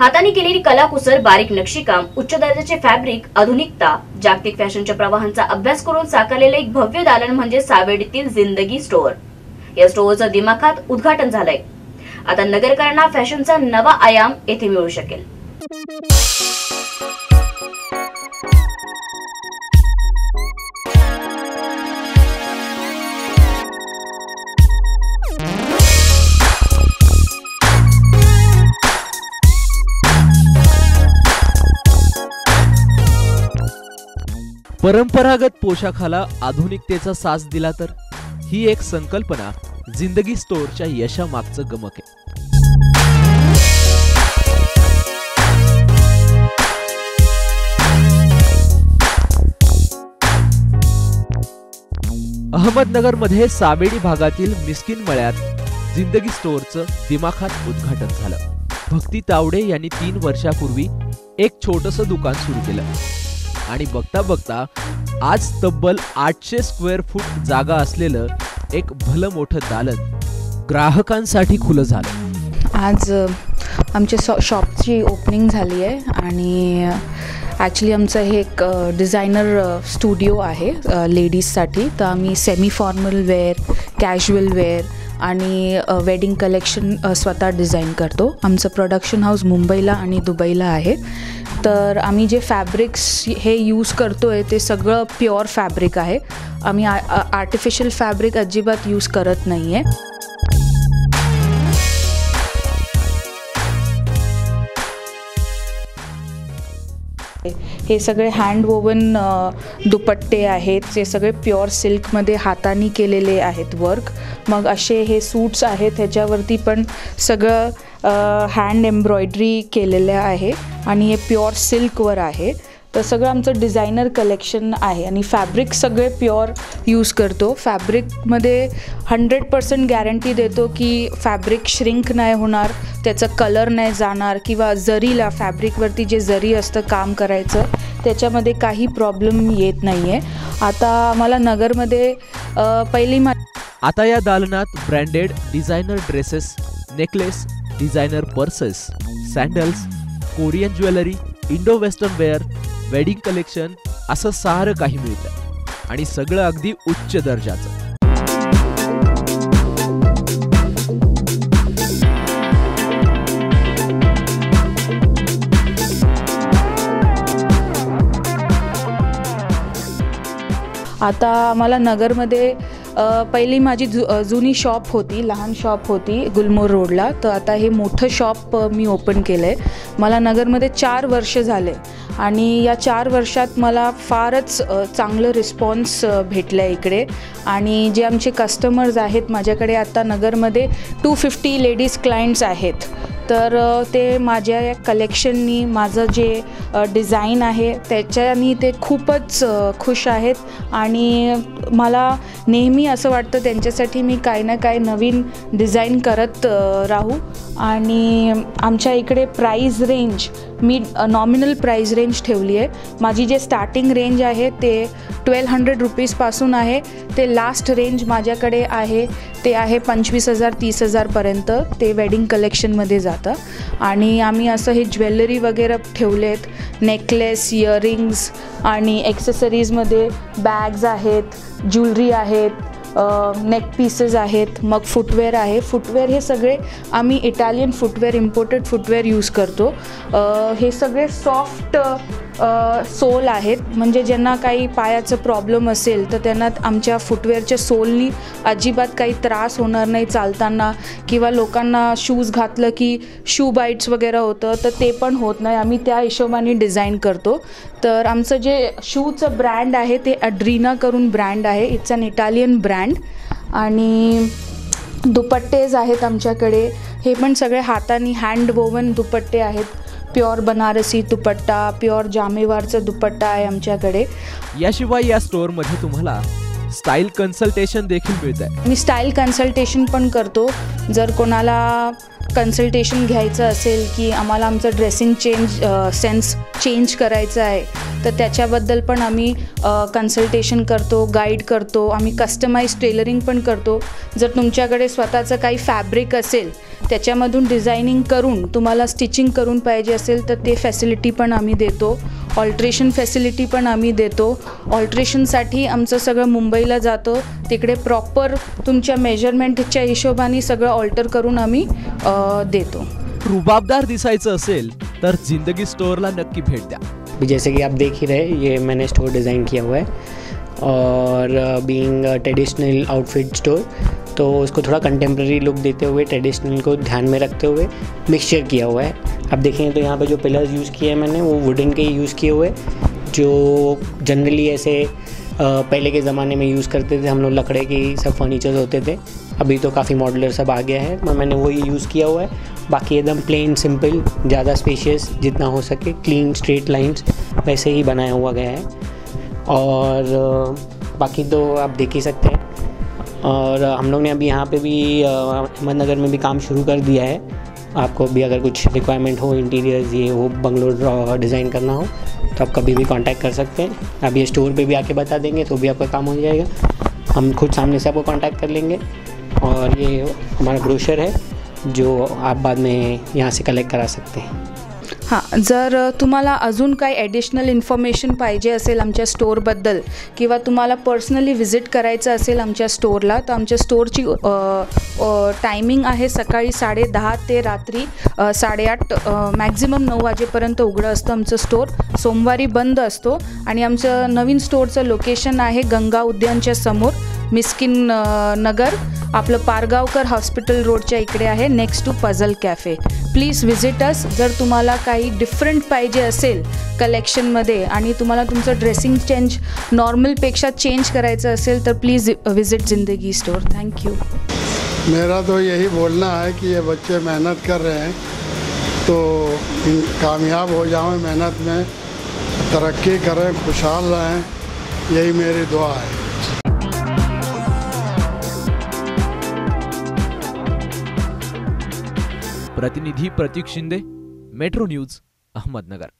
हाताने केलेली कलाकुसर बारीक नक्षीकाम उच्च दर्जाचे फॅब्रिक आधुनिकता जागतिक फॅशनच्या प्रवाहांचा अभ्यास करून साकारलेले एक भव्य दालन म्हणजे सावेडीतील जिंदगी स्टोअर. या स्टोअरचं दिमाखात उद्घाटन झालंय. आता नगरकरांना फॅशनचा नवा आयाम येथे मिळू शकेल. परंपरागत पोशाखाला आधुनिकतेचा साज दिला तर? ही एक संकल्पना जिंदगी स्टोअरच्या यशामागचं गमक आहे. अहमदनगरमध्ये सावेडी भागातील मिस्किन मळ्यात जिंदगी स्टोअरचं दिमाखात उद्घाटन झालं. भक्ती तावडे यांनी तीन वर्षापूर्वी एक छोटस दुकान सुरू केलं. आणि बघता बघता आज तब्बल आठशे स्क्वेअर फूट जागा असलेलं एक भलं मोठं दालन ग्राहकांसाठी खुलं झालं. आज आमच्या शॉ शॉपची ओपनिंग झाली आहे आणि ॲक्च्युली आमचं हे एक डिझायनर स्टुडिओ आहे लेडीजसाठी तर आम्ही semi formal wear casual wear आणि वेडिंग कलेक्शन स्वतः डिझाईन करतो. आमचं प्रोडक्शन हाऊस मुंबईला आणि दुबईला आहे. तर आम्ही जे फॅब्रिक्स हे यूज करतो आहे ते सगळं प्युअर फॅब्रिक आहे. आम्ही आ आर्टिफिशियल फॅब्रिक अजिबात यूज करत नाही आहे हे सगळे हँड वोवन दुपट्टे आहेत. जे सगळे प्युअर सिल्कमध्ये हाताने केलेले आहेत वर्क मग असे हे सूट्स आहेत ह्याच्यावरती पण सगळं हँड एम्ब्रॉयडरी केलेलं आहे आणि हे प्युअर सिल्कवर आहे. तर सगळं आमचं डिझायनर कलेक्शन आहे आणि फॅब्रिक सगळे प्युअर यूज करतो. फॅब्रिकमध्ये हंड्रेड पर्सेंट गॅरंटी देतो की फॅब्रिक श्रिंक नाही होणार त्याचं कलर नाही जाणार किंवा जरीला फॅब्रिकवरती जे जरी असतं काम करायचं त्याच्यामध्ये काही प्रॉब्लेम येत नाही आहे आता आम्हाला नगरमध्ये पहिली मा आता या दालनात branded designer dresses necklace designer purses sandals Korean jewellery Indo western wear wedding collection असं सारं काही मिळतं. आणि सगळं अगदी उच्च दर्जाचं. आता आम्हाला नगरमध्ये पहिली माझी जु जुनी शॉप होती लहान शॉप होती गुलमोर रोडला. तर आता हे मोठं शॉप मी ओपन केलं आहे मला नगरमध्ये चार वर्ष झाले आणि या चार वर्षात मला फारच चांगलं रिस्पॉन्स भेटलं आहे इकडे. आणि जे आमचे कस्टमर्स आहेत माझ्याकडे आता नगरमध्ये टू फिफ्टी लेडीज क्लायंट्स आहेत. तर ते माझ्या या कलेक्शननी माझं जे डिझाईन आहे त्याच्यानी ते खूपच खुश आहेत. आणि मला नेहमी असं वाटतं त्यांच्यासाठी मी काही ना काही नवीन डिझाईन करत राहू. आणि आमच्या इकडे प्राईज रेंज मी नॉमिनल प्राईज रेंज ठेवली आहे. माझी जे स्टार्टिंग रेंज आहे ते ट्वेल्व हंड्रेड रुपीजपासून आहे. ते लास्ट रेंज माझ्याकडे आहे. ते आहे पंचवीस हजार तीस हजारपर्यंत ते वेडिंग कलेक्शनमध्ये जातं. आणि आम्ही असं हे ज्वेलरी वगैरे ठेवले आहेत. नेकलेस इयरिंग्स आणि ॲक्सेसरीजमध्ये बॅग्स आहेत ज्वेलरी आहेत. नेक पीसेस आहेत मग फुटवेअर आहे. फुटवेअर हे सगळे आम्ही Italian footwear imported footwear use करतो. हे सगळे सॉफ्ट सोल आहेत. म्हणजे ज्यांना काही पायाचं प्रॉब्लेम असेल तर त्यांना आमच्या फुटवेअरच्या सोलनी अजिबात काही त्रास होणार नाही चालताना. किंवा लोकांना शूज घातलं की शू बाईट्स वगैरे होतं तर ते पण होत नाही. आम्ही त्या हिशोबाने डिझाईन करतो. तर आमचं जे शूचं ब्रँड आहे ते अड्रीना करून ब्रँड आहे. इट्स अन इटालियन ब्रँड आणि दुपट्टेज आहेत आमच्याकडे. हे पण सगळे हाताने हँड वोवन दुपट्टे आहेत. प्युअर बनारसी दुपट्टा प्युअर जामेवारचा दुपट्टा आहे आमच्याकडे. याशिवाय या स्टोअरमध्ये तुम्हाला स्टाईल कन्सल्टेशन देखील मिळत आहे मी स्टाईल कन्सल्टेशन पण करतो. जर कोणाला कन्सल्टेशन घ्यायचं असेल की आम्हाला आमचं ड्रेसिंग चेंज सेन्स चेंज करायचं आहे तर त्याच्याबद्दल पण आम्ही कन्सल्टेशन करतो गाईड करतो. आम्ही कस्टमाइज टेलरिंग पण करतो. जर तुमच्याकडे स्वतःचं काही फॅब्रिक असेल त्याच्यामधून डिझायनिंग करून तुम्हाला स्टिचिंग करून पाहिजे असेल तर ते फॅसिलिटी पण आम्ही देतो. ऑल्ट्रेशन फॅसिलिटी पण आम्ही देतो. ऑल्ट्रेशनसाठी आमचं सगळं मुंबईला जातं. तिकडे प्रॉपर तुमच्या मेजरमेंटच्या हिशोबाने सगळं ऑल्टर करून आम्ही अ, देतो. रुबाबदार दिसायचं असेल तर जिंदगी स्टोअरला नक्की भेट द्या. जैसे कि आप देख ही रहे ये मैंने स्टोर डिज़ाइन किया हुआ है. और बीइंग ट्रेडिशनल आउटफिट स्टोर तो उसको थोड़ा कंटेम्प्रेरी लुक देते हुए ट्रेडिशनल को ध्यान में रखते हुए मिक्सचर किया हुआ है। आप देखेंगे तो यहाँ पे जो पिलर्स यूज़ किए हैं मैंने, वो वुडन के यूज़ किए हुए, जो जनरली ऐसे पहले के ज़माने में यूज़ करते थे, हम लोग लकड़े के सब फर्नीचर्स होते थे। अभी तो काफ़ी मॉडलर सब आ गया है पर मैंने वही यूज़ किया हुआ है। बाकी एकदम प्लेन सिंपल ज़्यादा स्पेशियस जितना हो सके क्लीन स्ट्रेट लाइंस वैसे ही बनाया हुआ गया है। और बाकी तो आप देख ही सकते हैं। और हम लोग ने अभी यहाँ पे भी अहमदनगर में भी काम शुरू कर दिया है। आपको भी अगर कुछ रिक्वायरमेंट हो इंटीरियर्स ये हो, बंगलोर डिज़ाइन करना हो तो आप कभी भी कांटेक्ट कर सकते हैं। आप ये स्टोर पे भी आके बता देंगे तो भी आपका काम हो जाएगा। हम खुद सामने से आपको कांटेक्ट कर लेंगे। और ये हमारा ब्रोशर है, जो आप बाद में यहाँ से कलेक्ट करा सकते हैं। हां जर तुम्हाला अजून काही ॲडिशनल इन्फॉर्मेशन पाहिजे असेल आमच्या स्टोअरबद्दल किंवा तुम्हाला पर्सनली व्हिजिट करायचं असेल आमच्या स्टोअरला तर आमच्या स्टोअरची टायमिंग आहे सकाळी साडे दहा ते रात्री साडेआठ मॅक्झिमम नऊ वाजेपर्यंत उघडं असतं आमचं स्टोअर सोमवारी बंद असतो. आणि आमचं नवीन स्टोअरचं लोकेशन आहे गंगा उद्यानच्या समोर. मिस्किन नगर आपलं पारगावकर हॉस्पिटल रोडच्या इकडे आहे next to puzzle cafe please visit us जर तुम्हाला काही डिफरंट पाहिजे असेल कलेक्शनमध्ये आणि तुम्हाला तुमचं ड्रेसिंग चेंज नॉर्मलपेक्षा चेंज करायचं असेल तर please visit Zindagi store thank you मेरा तो यही बोलना है कि ये बच्चे मेहनत कर रहे हैं तो कामयाब हो जाएं मेहनत में तरक्की करें खुशहाल रहें यही मेरी दुआ है। प्रतिनिधी प्रतीक शिंदे मेट्रो न्यूज अहमदनगर.